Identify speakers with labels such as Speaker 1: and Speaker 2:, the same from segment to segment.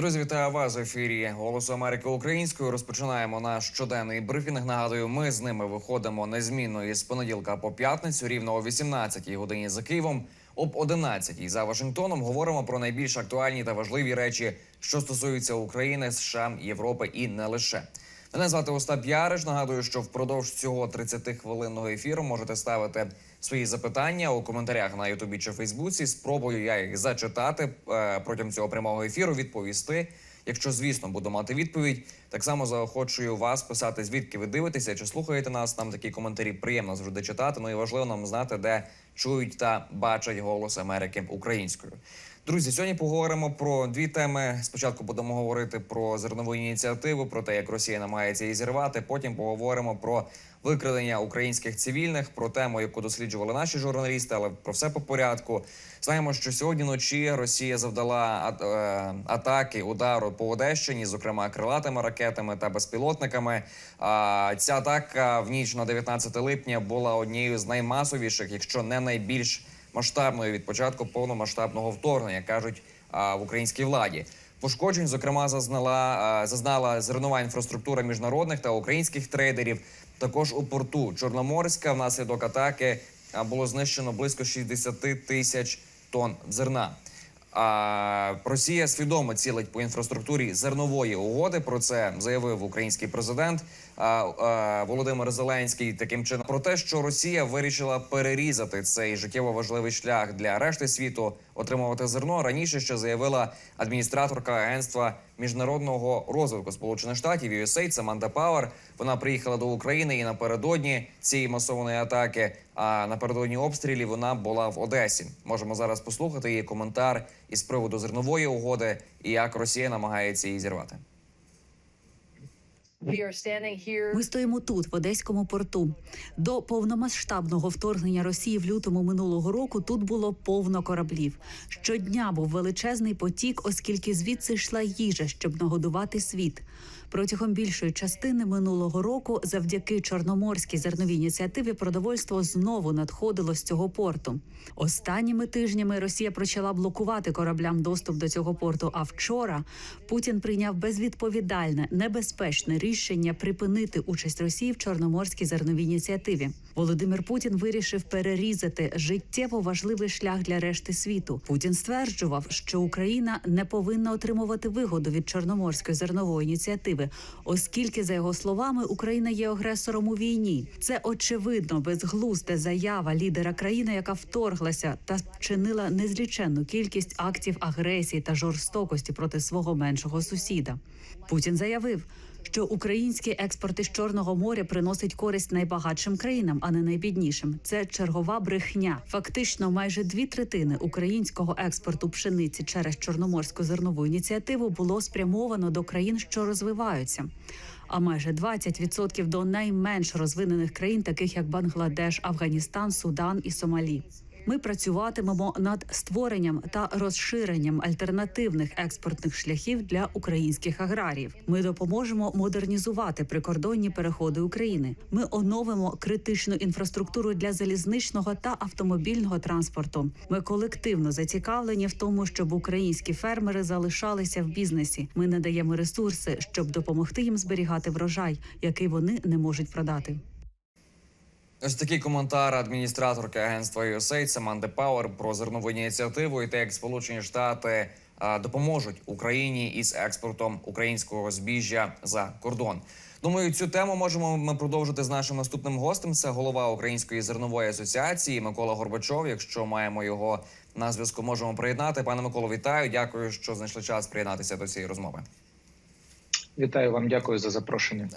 Speaker 1: Друзі, вітаю вас в ефірі Голосу Америки Українською. Розпочинаємо наш щоденний брифінг. Нагадую, ми з ними виходимо незмінно із понеділка по п'ятницю, рівно о 18-й годині за Києвом. Об 11-й за Вашингтоном говоримо про найбільш актуальні та важливі речі, що стосуються України, США, Європи і не лише. Мене звати Остап Яриш. Нагадую, що впродовж цього 30-хвилинного ефіру можете ставити свої запитання у коментарях на Ютубі чи Фейсбуці. Спробую я їх зачитати е, протягом цього прямого ефіру, відповісти. Якщо, звісно, буду мати відповідь, так само заохочую вас писати, звідки ви дивитеся, чи слухаєте нас. Нам такі коментарі приємно завжди читати. Ну і важливо нам знати, де чують та бачать голос Америки українською. Друзі, сьогодні поговоримо про дві теми. Спочатку будемо говорити про зернову ініціативу, про те, як Росія намагається її зірвати. Потім поговоримо про викрадення українських цивільних, про тему, яку досліджували наші журналісти, але про все по порядку. Знаємо, що сьогодні вночі Росія завдала е, атаки удару по Одещині, зокрема крилатими ракетами та безпілотниками. Ця атака в ніч на 19 липня була однією з наймасовіших, якщо не найбільш масштабною від початку повномасштабного вторгнення, кажуть в українській владі. Пошкоджень, зокрема, зазнала зазнала зернова інфраструктура міжнародних та українських трейдерів. Також у порту Чорноморська внаслідок атаки було знищено близько 60 тисяч тонн зерна. А Росія свідомо цілить по інфраструктурі зернової угоди. Про це заявив український президент Володимир Зеленський. Таким чином про те, що Росія вирішила перерізати цей життєво важливий шлях для решти світу отримувати зерно. Раніше ще заявила адміністраторка агентства міжнародного розвитку Сполучених Штатів USAID Саманта Пауер. Вона приїхала до України і напередодні цієї масованої атаки. А напередодні обстрілів вона була в Одесі. Можемо зараз послухати її коментар із приводу зернової угоди і як Росія намагається її зірвати.
Speaker 2: Ми стоїмо тут, в одеському порту. До повномасштабного вторгнення Росії в лютому минулого року тут було повно кораблів. Щодня був величезний потік, оскільки звідси йшла їжа, щоб нагодувати світ. Протягом більшої частини минулого року, завдяки чорноморській зерновій ініціативі, продовольство знову надходило з цього порту. Останніми тижнями Росія почала блокувати кораблям доступ до цього порту. А вчора Путін прийняв безвідповідальне, небезпечне рішення припинити участь Росії в чорноморській зерновій ініціативі. Володимир Путін вирішив перерізати життєво важливий шлях для решти світу. Путін стверджував, що Україна не повинна отримувати вигоду від чорноморської зернової ініціативи, оскільки, за його словами, Україна є агресором у війні. Це очевидно безглузда заява лідера країни, яка вторглася та вчинила незліченну кількість актів агресії та жорстокості проти свого меншого сусіда. Путін заявив. Що український експорт із Чорного моря приносить користь найбагатшим країнам, а не найбіднішим. Це чергова брехня. Фактично, майже дві третини українського експорту пшениці через чорноморську зернову ініціативу було спрямовано до країн, що розвиваються. А майже 20% до найменш розвинених країн, таких як Бангладеш, Афганістан, Судан і Сомалі. Ми працюватимемо над створенням та розширенням альтернативних експортних шляхів для українських аграріїв. Ми допоможемо модернізувати прикордонні переходи України. Ми оновимо критичну інфраструктуру для залізничного та автомобільного транспорту. Ми колективно зацікавлені в тому, щоб українські фермери залишалися в бізнесі. Ми надаємо ресурси, щоб допомогти їм зберігати врожай, який вони не можуть продати.
Speaker 1: Ось такий коментар адміністраторки агентства USAID Саманди Пауер про зернову ініціативу і те, як Сполучені Штати допоможуть Україні із експортом українського збіжжя за кордон. Думаю, цю тему можемо ми продовжити з нашим наступним гостем. Це голова Української зернової асоціації Микола Горбачов. Якщо маємо його на зв'язку, можемо приєднати. Пане Миколо, вітаю. Дякую, що знайшли час приєднатися до цієї розмови.
Speaker 3: Вітаю вам, дякую за запрошення.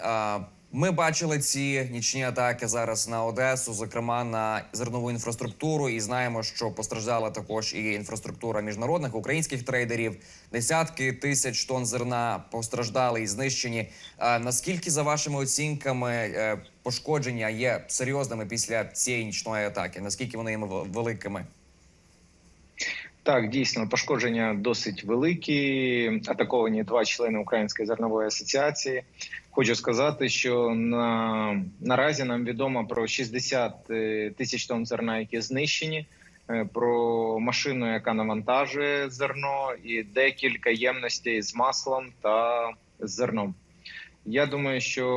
Speaker 1: Ми бачили ці нічні атаки зараз на Одесу, зокрема на зернову інфраструктуру, і знаємо, що постраждала також і інфраструктура міжнародних українських трейдерів. Десятки тисяч тонн зерна постраждали і знищені. Наскільки за вашими оцінками е, пошкодження є серйозними після цієї нічної атаки? Наскільки вони є великими?
Speaker 3: Так, дійсно, пошкодження досить великі. Атаковані два члени Української зернової асоціації. Хочу сказати, що на наразі нам відомо про 60 е, тисяч тонн зерна, які знищені. е, про машину, яка навантажує зерно, і декілька ємностей з маслом та зерном. Я думаю, що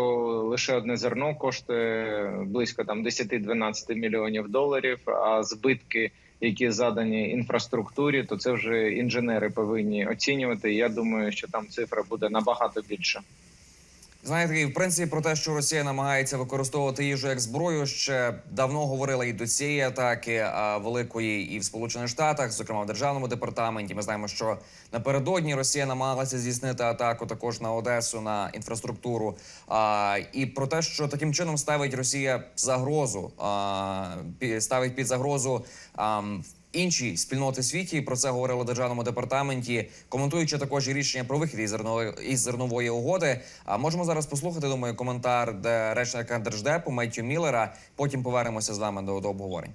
Speaker 3: лише одне зерно коштує близько там 10-12 мільйонів доларів. А збитки, які задані інфраструктурі, то це вже інженери повинні оцінювати. Я думаю, що там цифра буде набагато більша.
Speaker 1: Знаєте, в принципі про те, що Росія намагається використовувати їжу як зброю, ще давно говорила і до цієї атаки а, великої, і в Сполучених Штатах, зокрема в державному департаменті. Ми знаємо, що напередодні Росія намагалася здійснити атаку також на Одесу на інфраструктуру. А, і про те, що таким чином ставить Росія загрозу, а, ставить під загрозу. А, Інші спільноти світі про це говорили в державному департаменті, коментуючи також рішення про вихід із зернової із зернової угоди. А можемо зараз послухати. Думаю, коментар речника держдепу Меттю Міллера. Потім повернемося з вами до, до обговорень.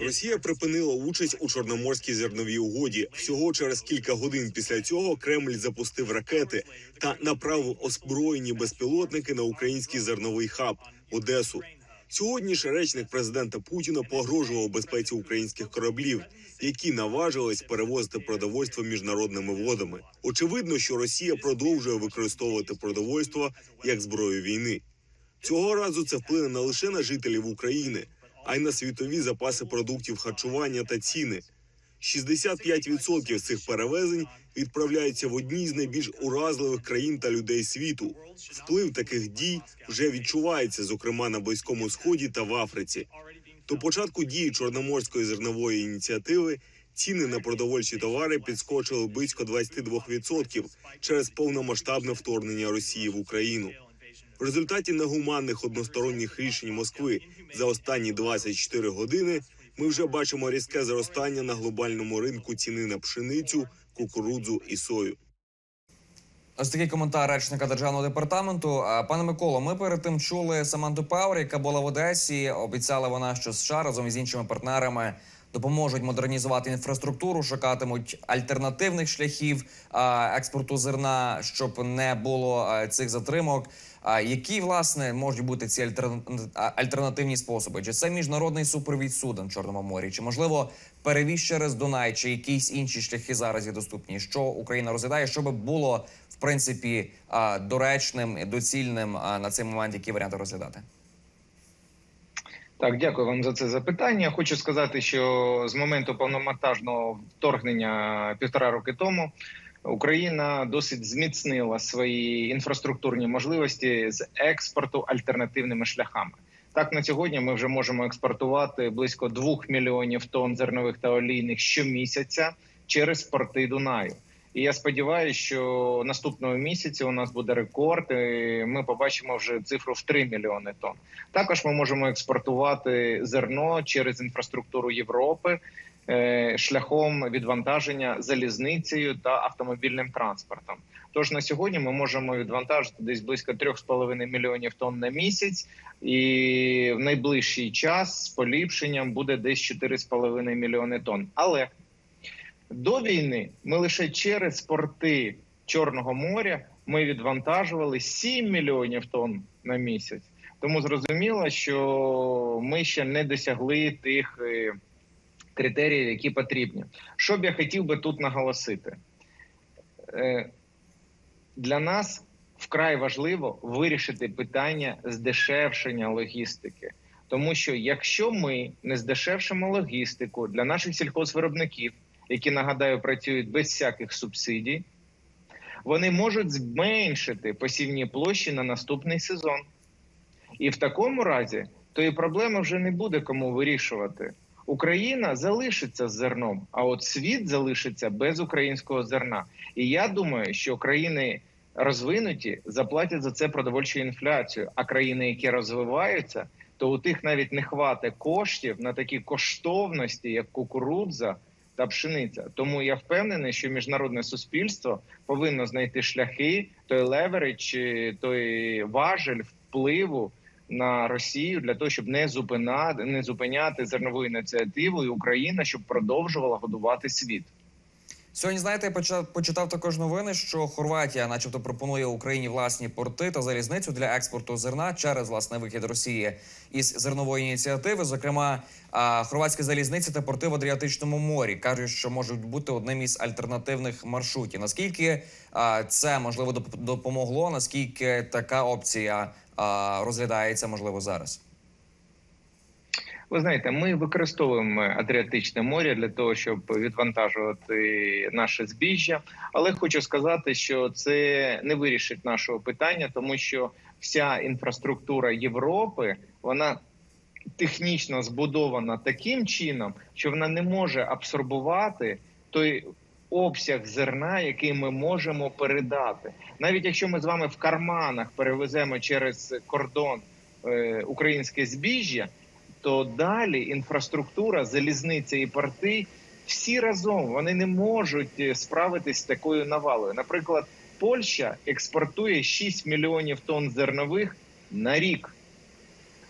Speaker 4: Росія припинила участь у чорноморській зерновій угоді. Всього через кілька годин після цього Кремль запустив ракети та направив озброєні безпілотники на український зерновий хаб Одесу. Сьогодні ж речник президента Путіна погрожував безпеці українських кораблів, які наважились перевозити продовольство міжнародними водами. Очевидно, що Росія продовжує використовувати продовольство як зброю війни. Цього разу це вплине не лише на жителів України, а й на світові запаси продуктів харчування та ціни. 65% цих перевезень відправляються в одні з найбільш уразливих країн та людей світу. Вплив таких дій вже відчувається, зокрема на близькому сході та в Африці. До початку дії чорноморської зернової ініціативи ціни на продовольчі товари підскочили близько 22% через повномасштабне вторгнення Росії в Україну. В результаті негуманних односторонніх рішень Москви за останні 24 години ми вже бачимо різке зростання на глобальному ринку ціни на пшеницю, кукурудзу і сою.
Speaker 1: Ось такий коментар речника державного департаменту. Пане Миколо, ми перед тим чули Саманту Пауер, яка була в Одесі. Обіцяла вона, що США разом із іншими партнерами допоможуть модернізувати інфраструктуру, шукатимуть альтернативних шляхів експорту зерна, щоб не було цих затримок. Які власне можуть бути ці альтерна- альтернативні способи? Чи це міжнародний супровід суден Чорному морі? Чи можливо перевіз через Дунай, чи якісь інші шляхи зараз є доступні? Що Україна розглядає, щоб було в принципі доречним, доцільним на цей момент, які варіанти розглядати?
Speaker 3: Так, дякую вам за це запитання. Хочу сказати, що з моменту повномонтажного вторгнення півтора роки тому Україна досить зміцнила свої інфраструктурні можливості з експорту альтернативними шляхами. Так, на сьогодні ми вже можемо експортувати близько 2 мільйонів тонн зернових та олійних щомісяця через порти Дунаю. І я сподіваюся, що наступного місяця у нас буде рекорд. і Ми побачимо вже цифру в 3 мільйони тонн. Також ми можемо експортувати зерно через інфраструктуру Європи шляхом відвантаження залізницею та автомобільним транспортом. Тож на сьогодні ми можемо відвантажити десь близько 3,5 мільйонів тонн на місяць, і в найближчий час з поліпшенням буде десь 4,5 мільйони тонн. Але до війни ми лише через порти Чорного моря ми відвантажували 7 мільйонів тонн на місяць. Тому зрозуміло, що ми ще не досягли тих е, критеріїв, які потрібні. Що б я хотів би тут наголосити? Е, Для нас вкрай важливо вирішити питання здешевшення логістики. Тому що якщо ми не здешевшимо логістику для наших сільхозвиробників, які нагадаю працюють без всяких субсидій, вони можуть зменшити посівні площі на наступний сезон. І в такому разі тої проблеми вже не буде кому вирішувати. Україна залишиться з зерном, а от світ залишиться без українського зерна. І я думаю, що країни розвинуті заплатять за це продовольчу інфляцію. А країни, які розвиваються, то у тих навіть не хватить коштів на такі коштовності, як кукурудза та пшениця. Тому я впевнений, що міжнародне суспільство повинно знайти шляхи, той леверидж, той важель впливу на Росію для того, щоб не зупинати, не зупиняти зернову ініціативу і Україна, щоб продовжувала годувати світ.
Speaker 1: Сьогодні знаєте, я поча- почитав також новини, що Хорватія, начебто, пропонує Україні власні порти та залізницю для експорту зерна через власне вихід Росії із зернової ініціативи. Зокрема, хорватські залізниці та порти в Адріатичному морі кажуть, що можуть бути одним із альтернативних маршрутів. Наскільки це можливо доп- допомогло? Наскільки така опція розглядається можливо зараз?
Speaker 3: Ви знаєте, ми використовуємо Адріатичне море для того, щоб відвантажувати наше збіжжя. Але хочу сказати, що це не вирішить нашого питання, тому що вся інфраструктура Європи вона технічно збудована таким чином, що вона не може абсорбувати той обсяг зерна, який ми можемо передати. Навіть якщо ми з вами в карманах перевеземо через кордон е, українське збіжжя то далі інфраструктура, залізниця і порти всі разом вони не можуть е, справитись з такою навалою. Наприклад, Польща експортує 6 мільйонів тонн зернових на рік.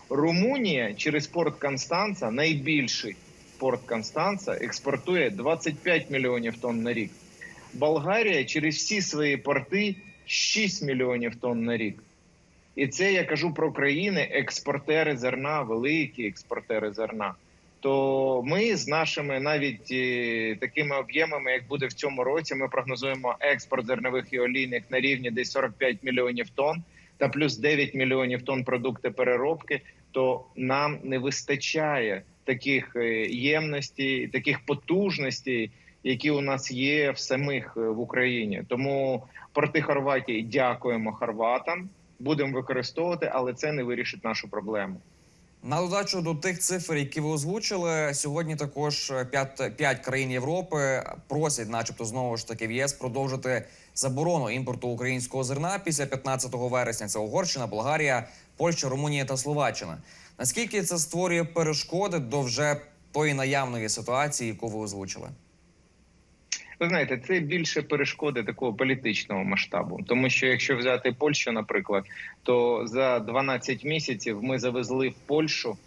Speaker 3: Румунія через порт Констанца, найбільший порт Констанца, експортує 25 мільйонів тонн на рік. Болгарія через всі свої порти 6 мільйонів тонн на рік. І це я кажу про країни експортери зерна, великі експортери зерна. То ми з нашими навіть е, такими об'ємами, як буде в цьому році, ми прогнозуємо експорт зернових і олійних на рівні десь 45 мільйонів тонн та плюс 9 мільйонів тонн продукти переробки. То нам не вистачає таких е, ємностей, таких потужностей, які у нас є в самих е, в Україні. Тому порти Хорватії дякуємо хорватам будемо використовувати, але це не вирішить нашу проблему.
Speaker 1: На додачу до тих цифр, які ви озвучили, сьогодні також 5, 5 країн Європи просять, начебто, знову ж таки в ЄС продовжити заборону імпорту українського зерна після 15 вересня. Це Угорщина, Болгарія, Польща, Румунія та Словаччина. Наскільки це створює перешкоди до вже тої наявної ситуації, яку ви озвучили?
Speaker 3: Ви знаєте, це більше перешкоди такого політичного масштабу, тому що якщо взяти Польщу, наприклад, то за 12 місяців ми завезли в Польщу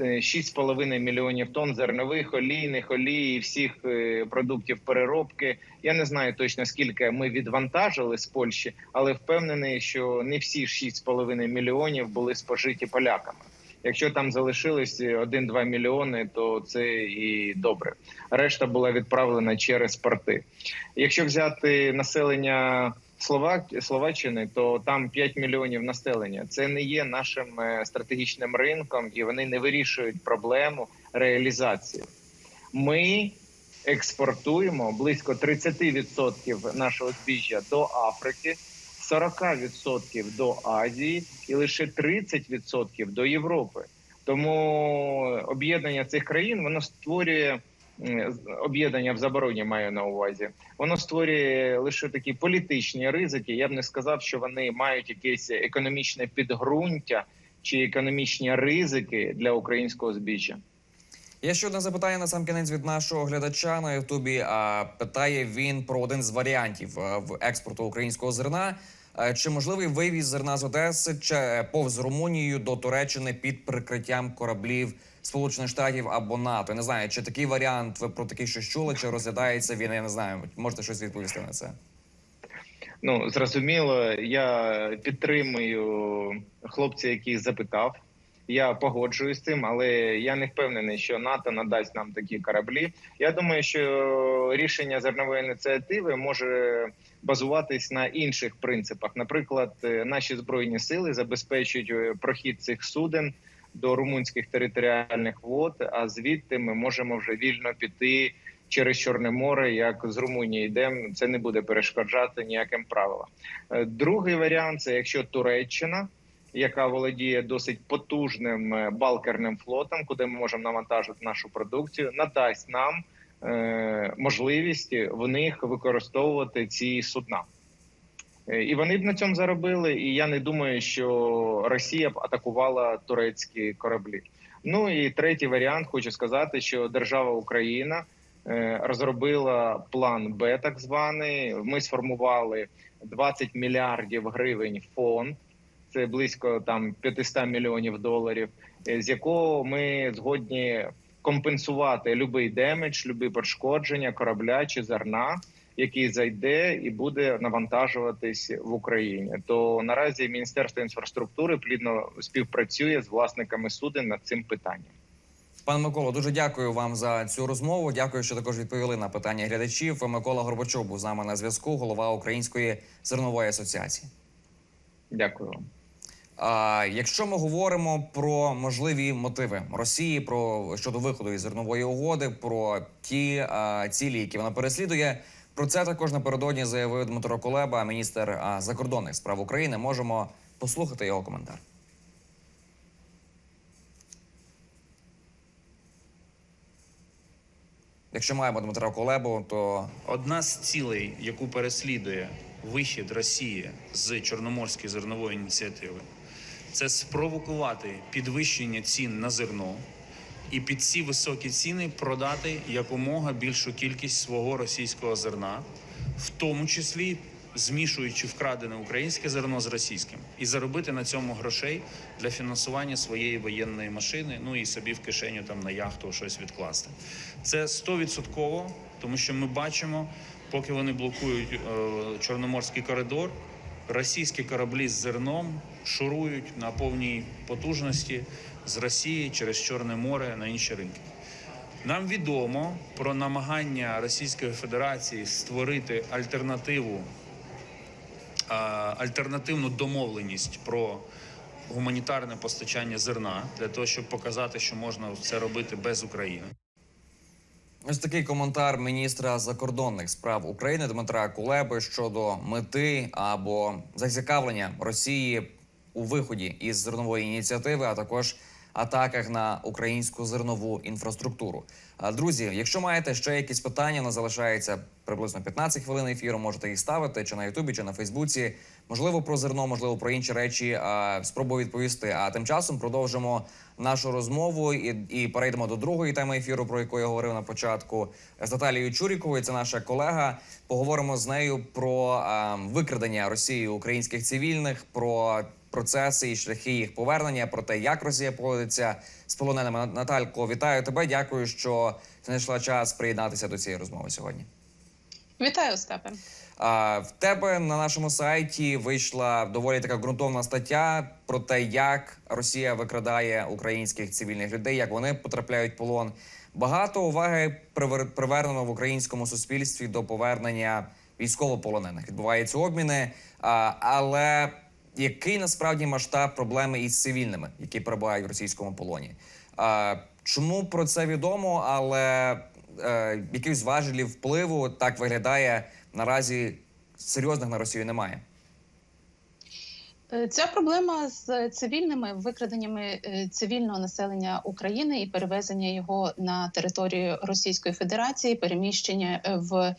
Speaker 3: е, 6,5 мільйонів тонн зернових, олійних, олії, всіх е, продуктів переробки. Я не знаю точно скільки ми відвантажили з Польщі, але впевнений, що не всі 6,5 мільйонів були спожиті поляками. Якщо там залишились 1-2 мільйони, то це і добре. Решта була відправлена через порти. Якщо взяти населення Словак... Словаччини, то там 5 мільйонів населення. Це не є нашим е, стратегічним ринком, і вони не вирішують проблему реалізації. Ми експортуємо близько 30% нашого збіжжя до Африки. 40% до Азії і лише 30% до Європи. Тому об'єднання цих країн воно створює об'єднання в забороні. Маю на увазі. Воно створює лише такі політичні ризики. Я б не сказав, що вони мають якесь економічне підґрунтя чи економічні ризики для українського збіжжя.
Speaker 1: Є ще одне запитання на сам кінець від нашого глядача на Ютубі. А питає він про один з варіантів е, в експорту українського зерна. Е, Чи можливий вивіз зерна з Одеси е, повз Румунію до Туреччини під прикриттям кораблів Сполучених Штатів або НАТО? Не знаю, чи такий варіант ви про такий щось чули, чи розглядається він? Я не знаю. Можете щось відповісти на це.
Speaker 3: Ну зрозуміло, я підтримую хлопця, який запитав. Я погоджуюсь з цим, але я не впевнений, що НАТО надасть нам такі кораблі. Я думаю, що рішення зернової ініціативи може базуватись на інших принципах. Наприклад, е, наші збройні сили забезпечують е, прохід цих суден до румунських територіальних вод. А звідти ми можемо вже вільно піти через Чорне море, як з Румунії йдемо. Це не буде перешкоджати ніяким правилам. Е, Другий варіант це якщо Туреччина яка володіє досить потужним балкерним флотом, куди ми можемо навантажити нашу продукцію, надасть нам можливість в них використовувати ці судна. Е, І вони б на цьому заробили. І я не думаю, що Росія б атакувала турецькі кораблі. Ну і третій варіант, хочу сказати, що держава Україна е, розробила план Б, так званий. Ми сформували 20 мільярдів гривень фонд це близько там 500 мільйонів доларів, е, з якого ми згодні компенсувати будь-який демедж, будь-яке пошкодження корабля чи зерна який зайде і буде навантажуватись в Україні. То наразі Міністерство інфраструктури плідно співпрацює з власниками суден над цим питанням.
Speaker 1: Пане Миколо, дуже дякую вам за цю розмову. Дякую, що також відповіли на питання глядачів. Микола Горбачов був з нами на зв'язку, голова Української зернової асоціації.
Speaker 3: Дякую вам.
Speaker 1: А якщо ми говоримо про можливі мотиви Росії, про щодо виходу із зернової угоди, про ті а, цілі, які вона переслідує, про це також напередодні заявив Дмитро Кулеба, міністр закордонних справ України. Можемо послухати його коментар. Якщо маємо Дмитра Кулебу, то
Speaker 5: Одна з цілей, яку переслідує вихід Росії з Чорноморської зернової ініціативи, це спровокувати підвищення цін на зерно і під ці високі ціни продати якомога більшу кількість свого російського зерна, в тому числі змішуючи вкрадене українське зерно з російським, і заробити на цьому грошей для фінансування своєї воєнної машини, ну і собі в кишеню там на яхту щось відкласти. Це стовідсотково, тому що ми бачимо, поки вони блокують е, чорноморський коридор, російські кораблі з зерном шурують на повній потужності з Росії через Чорне море на інші ринки. Нам відомо про намагання Російської Федерації створити альтернативу, альтернативну домовленість про гуманітарне постачання зерна для того, щоб показати, що можна це робити без України.
Speaker 1: Ось такий коментар міністра закордонних справ України Дмитра Кулеби щодо мети або зацікавлення Росії у виході із зернової ініціативи, а також атаках на українську зернову інфраструктуру. Друзі, якщо маєте ще якісь питання, нас залишається приблизно 15 хвилин ефіру. Можете їх ставити чи на Ютубі, чи на Фейсбуці. Можливо, про зерно, можливо, про інші речі. Спробую відповісти. А тим часом продовжимо нашу розмову і, і перейдемо до другої теми ефіру, про яку я говорив на початку з Наталією Чуріковою. Це наша колега. Поговоримо з нею про а, викрадення Росією українських цивільних, про процеси і шляхи їх повернення, про те, як Росія поводиться з полоненими. Наталько, вітаю тебе. Дякую, що знайшла час приєднатися до цієї розмови сьогодні.
Speaker 6: Вітаю, Остапе.
Speaker 1: В тебе на нашому сайті вийшла доволі така ґрунтовна стаття про те, як Росія викрадає українських цивільних людей, як вони потрапляють в полон. Багато уваги привер- привернено в українському суспільстві до повернення військовополонених. Відбуваються обміни, але який насправді масштаб проблеми із цивільними, які перебувають в російському полоні? Чому про це відомо, але е, якихось важелів впливу так виглядає наразі серйозних на Росію немає.
Speaker 6: Е, Ця проблема з цивільними викраденнями е, цивільного населення України і перевезення його на територію Російської Федерації, переміщення е, в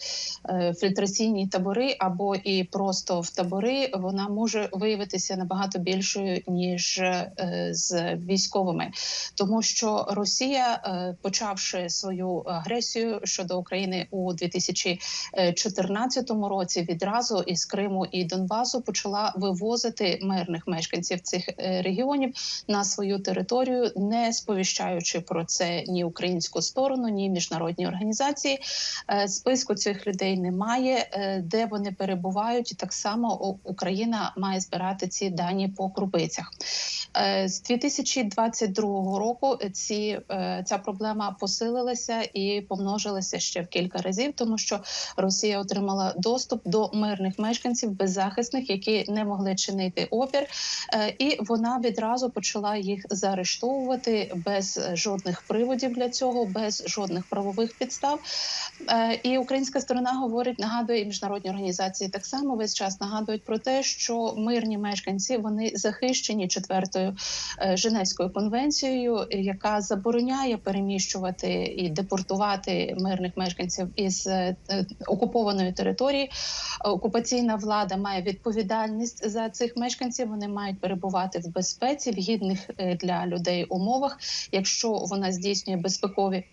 Speaker 6: е, фільтраційні табори або і просто в табори, вона може виявитися набагато більшою ніж е, з військовими, тому що Росія, е, почавши свою агресію щодо України у 2014 році, відразу із Криму і Донбасу почала вивозити мирних мешканців цих е, регіонів на свою територію, не сповіщаючи про це ні українську сторону, ні міжнародні організації. Е, Списку цих людей немає, е, де вони перебувають, і так само Україна має збирати ці дані по крупицях. З 2022 року ці ця проблема посилилася і помножилася ще в кілька разів, тому що Росія отримала доступ до мирних мешканців беззахисних, які не могли чинити опір, Е, і вона відразу почала їх заарештовувати без жодних приводів для цього, без жодних правових підстав. Е, І українська сторона говорить, нагадує і міжнародні організації так само весь час нагадують про те, що мирні мешканці вони захищені четвертою е, Женевською конвенцією, яка забороняє переміщувати і депортувати мирних мешканців із е, е, окупованої території. Окупаційна влада має відповідальність за цих мешканців. Вони мають перебувати в безпеці, в гідних е, для людей умовах, якщо вона здійснює безпекові.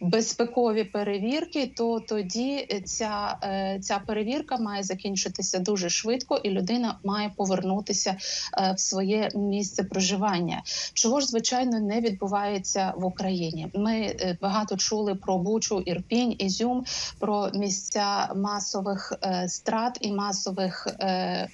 Speaker 6: Безпекові перевірки, то тоді ця, е, ця перевірка має закінчитися дуже швидко, і людина має повернутися е, в своє місце проживання. Чого ж звичайно не відбувається в Україні? Ми е, багато чули про Бучу, Ірпінь, Ізюм, про місця масових страт і масових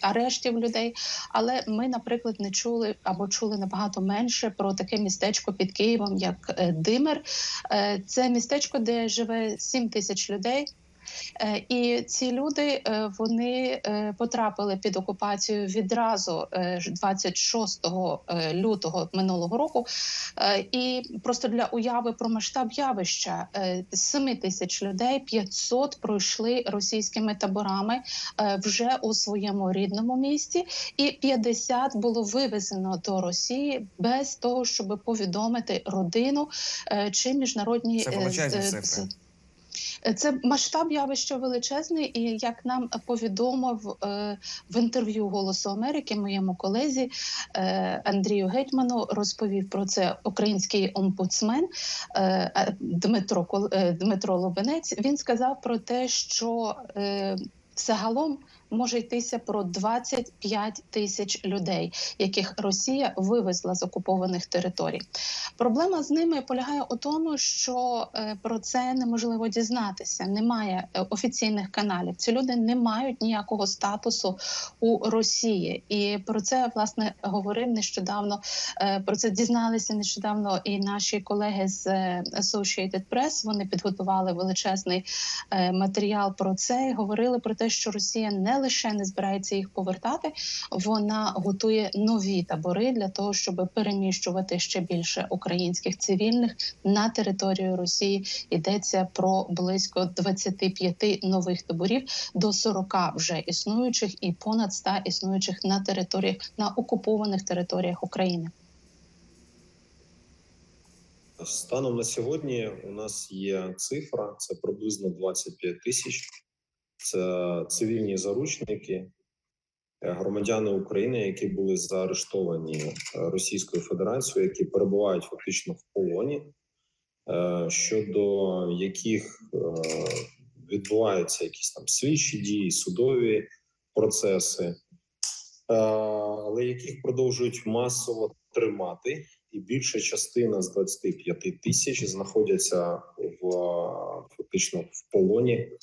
Speaker 6: арештів людей. Але ми, наприклад, не чули або чули набагато менше про таке містечко під Києвом, як Димир. Е, Це містечко, де живе 7 тисяч людей. Е, І ці люди е, вони е, потрапили під окупацію відразу е, ж 26 е, лютого минулого року. І просто для уяви про масштаб явища е, 7 тисяч людей 500 пройшли російськими таборами вже у своєму рідному місті, і 50 було вивезено до Росії без того, щоб повідомити родину чи міжнародні
Speaker 1: Це величезні цифри.
Speaker 6: З- це масштаб явища величезний, і як нам повідомив е, в інтерв'ю Голосу Америки моєму колезі е, Андрію Гетьману, розповів про це український омбудсмен е, е, Дмитро е, Дмитро Лобенець. Він сказав про те, що е, загалом може йтися про 25 тисяч людей, яких Росія вивезла з окупованих територій. Проблема з ними полягає у тому, що е, про це неможливо дізнатися. Немає е, офіційних каналів. Ці люди не мають ніякого статусу у Росії, і про це власне говорив нещодавно. е, Про це дізналися нещодавно і наші колеги з Associated Press. Вони підготували величезний матеріал про це і говорили про те, що Росія не лише не збирається їх повертати, вона готує нові табори для того, щоб переміщувати ще більше українських цивільних на територію Росії. Йдеться про близько 25 нових таборів до 40 вже існуючих і понад 100 існуючих на територіях на окупованих територіях України.
Speaker 7: Станом на сьогодні у нас є цифра, це приблизно 25 тисяч. Це цивільні заручники, е, громадяни України, які були заарештовані е, Російською Федерацією, які перебувають фактично в полоні, е, щодо яких відбуваються якісь там слідчі дії, судові процеси, але яких продовжують масово тримати. І більша частина з 25 тисяч знаходяться в фактично в полоні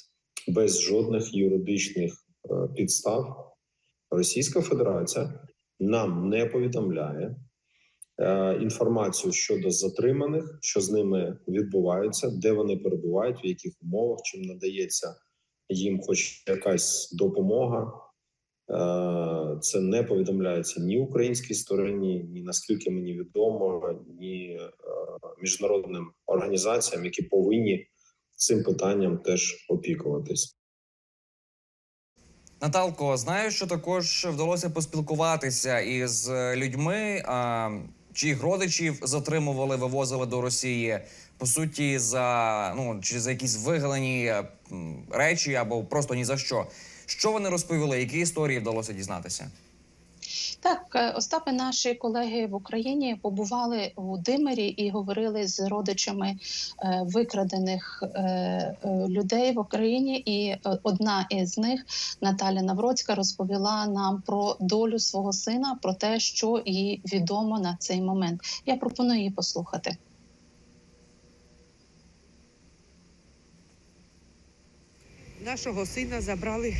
Speaker 7: без жодних юридичних е, підстав. Російська Федерація нам не повідомляє е, інформацію щодо затриманих, що з ними відбувається, де вони перебувають, в яких умовах, чим надається їм, хоч якась допомога. Е, Це не повідомляється ні українській стороні, ні наскільки мені відомо, ні міжнародним організаціям, які повинні цим питанням теж опікуватись.
Speaker 1: Наталко, знаю, що також вдалося поспілкуватися із людьми, а, чиїх родичів затримували, вивозили до Росії. По суті, за ну чи за якісь вигалені речі або просто ні за що. Що вони розповіли? Які історії вдалося дізнатися?
Speaker 6: Так, е, Остапи, наші колеги в Україні побували у Димирі і говорили з родичами е, викрадених е, людей в Україні. І одна із них, Наталя Навроцька, розповіла нам про долю свого сина, про те, що їй відомо на цей момент. Я пропоную її послухати.
Speaker 8: Нашого сина забрали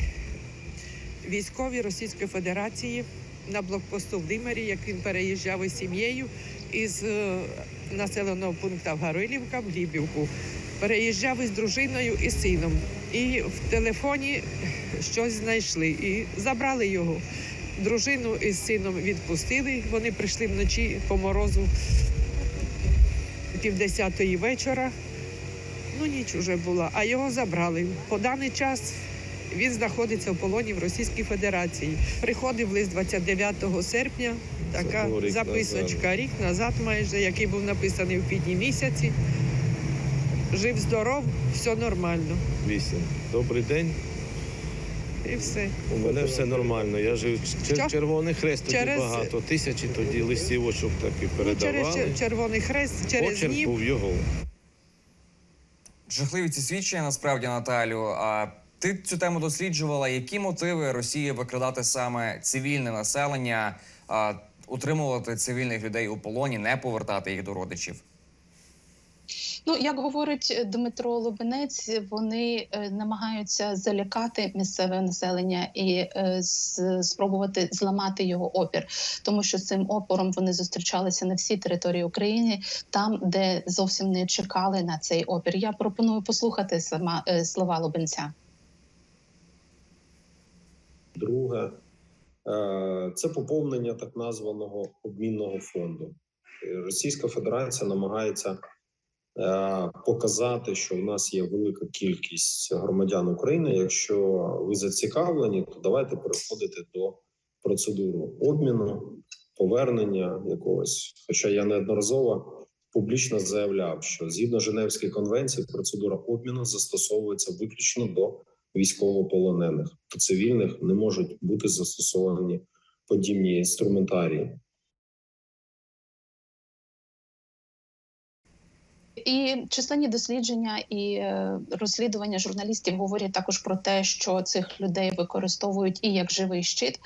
Speaker 8: військові Російської Федерації на блокпосту в Димирі, як він переїжджав із сім'єю із е, населеного пункту Гарилівка в Лібівку. Переїжджав із дружиною і сином. І в телефоні щось знайшли і забрали його. Дружину із сином відпустили. Вони прийшли вночі по морозу півдесятої вечора. Ну ніч уже була, а його забрали. По даний час він знаходиться в полоні в Російській Федерації. Приходив лист 29 серпня. Така
Speaker 7: рік
Speaker 8: записочка рік назад, майже який був написаний в квітні місяці. Жив здоров, все нормально.
Speaker 9: Вісім. Добрий день.
Speaker 8: І все.
Speaker 9: У мене все нормально. Я жив Чер- Червоний хрест тоді
Speaker 8: Через-
Speaker 9: багато. Тисячі тоді листівочок таки
Speaker 8: Ну, через
Speaker 9: передавали.
Speaker 8: Чер- Червоний Хрест, через
Speaker 9: Почерк
Speaker 8: НІП.
Speaker 9: був його.
Speaker 1: Жахливі ці свідчення насправді Наталю. А ти цю тему досліджувала. Які мотиви Росії викрадати саме цивільне населення, а, утримувати цивільних людей у полоні, не повертати їх до родичів?
Speaker 6: Ну, як говорить Дмитро Лубенець, вони е, намагаються залякати місцеве населення і е, спробувати зламати його опір, тому що з цим опором вони зустрічалися на всій території України, там, де зовсім не чекали на цей опір. Я пропоную послухати сама е, слова Лубенця.
Speaker 7: Друге, е, це поповнення так названого обмінного фонду. Російська Федерація намагається е, показати, що в нас є велика кількість громадян України. Якщо ви зацікавлені, то давайте переходити до процедури обміну, повернення якогось. Хоча я неодноразово публічно заявляв, що згідно Женевської конвенції процедура обміну застосовується виключно до військовополонених. та цивільних не можуть бути застосовані подібні інструментарії.
Speaker 6: І численні дослідження і е, розслідування журналістів говорять також про те, що цих людей використовують і як живий щит,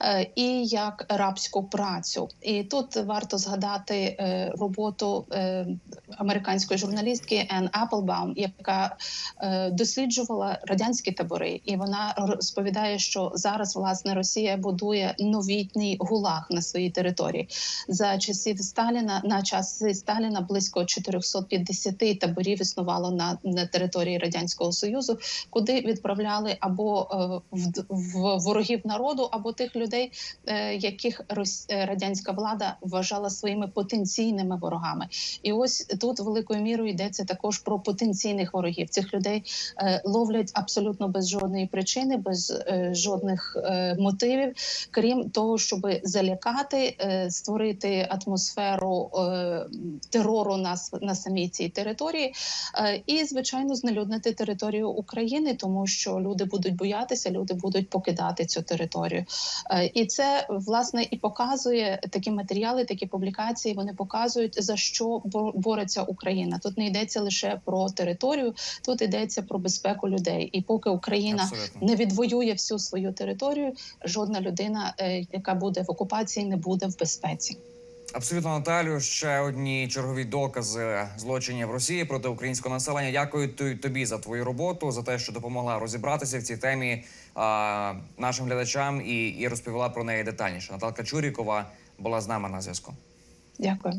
Speaker 6: е, і як рабську працю. І тут варто згадати е, роботу американської журналістки Енн Аплбаум, яка досліджувала радянські табори, і вона розповідає, що зараз власне Росія будує новітній гулаг на своїй території. За часів Сталіна на часи Сталіна близько 450 таборів існувало на, на території радянського союзу, куди відправляли або е, в, в ворогів народу, або тих людей, е, яких е, радянська влада вважала своїми потенційними ворогами. І ось тут великою мірою йдеться також про потенційних ворогів. Цих людей ловлять абсолютно без жодної причини, без жодних мотивів, крім того, щоб залякати, створити атмосферу терору на, на самій цій території, е, і звичайно знелюднити територію України, тому що люди будуть боятися, люди будуть покидати цю територію. Е, І це власне і показує такі матеріали, такі публікації. Вони показують за що бо- бореться Україна. Тут не йдеться лише про територію, тут йдеться про безпеку людей. І поки Україна
Speaker 1: Абсолютно.
Speaker 6: не відвоює всю свою територію, жодна людина, е, яка буде в окупації, не буде в безпеці.
Speaker 1: Абсолютно Наталю. Ще одні чергові докази злочинів Росії проти українського населення. Дякую тобі за твою роботу, за те, що допомогла розібратися в цій темі а, нашим глядачам і, і розповіла про неї детальніше. Наталка Чурікова була з нами на зв'язку.
Speaker 6: Дякую.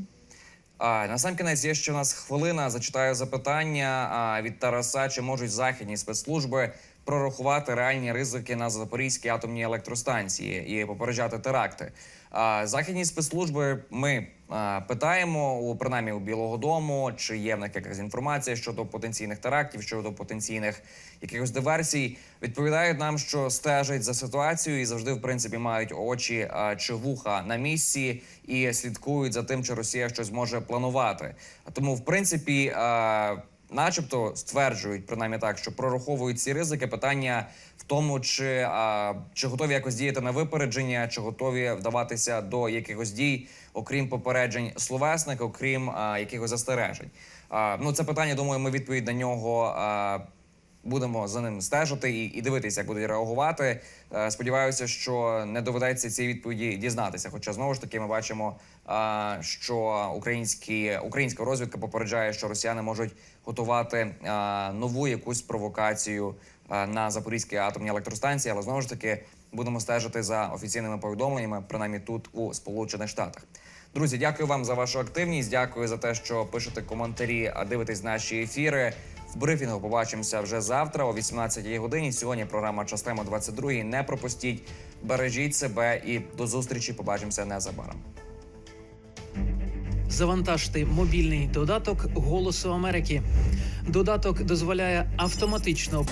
Speaker 1: А на сам кінець є ще у нас хвилина. Зачитаю запитання а, від Тараса: чи можуть західні спецслужби прорахувати реальні ризики на Запорізькій атомній електростанції і попереджати теракти? Західні спецслужби ми питаємо у принаймні у Білого Дому, чи є в них якась інформація щодо потенційних терактів, щодо потенційних якихось диверсій. Відповідають нам, що стежать за ситуацією і завжди, в принципі, мають очі чи вуха на місці і слідкують за тим, чи Росія щось може планувати. Тому, в принципі, начебто стверджують принаймні так, що прораховують ці ризики. Питання в тому, чи, а, чи готові якось діяти на випередження, чи готові вдаватися до якихось дій, окрім попереджень словесних, окрім а, якихось застережень. А, ну, це питання, думаю, ми відповідь на нього. А, Будемо за ним стежити і, і дивитися, як будуть реагувати. Е, сподіваюся, що не доведеться ці відповіді дізнатися. Хоча знову ж таки ми бачимо, е, що українські українська розвідка попереджає, що росіяни можуть готувати е, нову якусь провокацію на Запорізькій атомній електростанції. Але знову ж таки будемо стежити за офіційними повідомленнями, принаймні тут у Сполучених Штатах. Друзі, дякую вам за вашу активність. Дякую за те, що пишете коментарі, дивитесь наші ефіри. Брифінгу побачимося вже завтра о 18 годині. Сьогодні програма Частема 22. Не пропустіть, бережіть себе і до зустрічі. Побачимося незабаром.
Speaker 10: Завантажте мобільний додаток Голосу Америки. Додаток дозволяє автоматично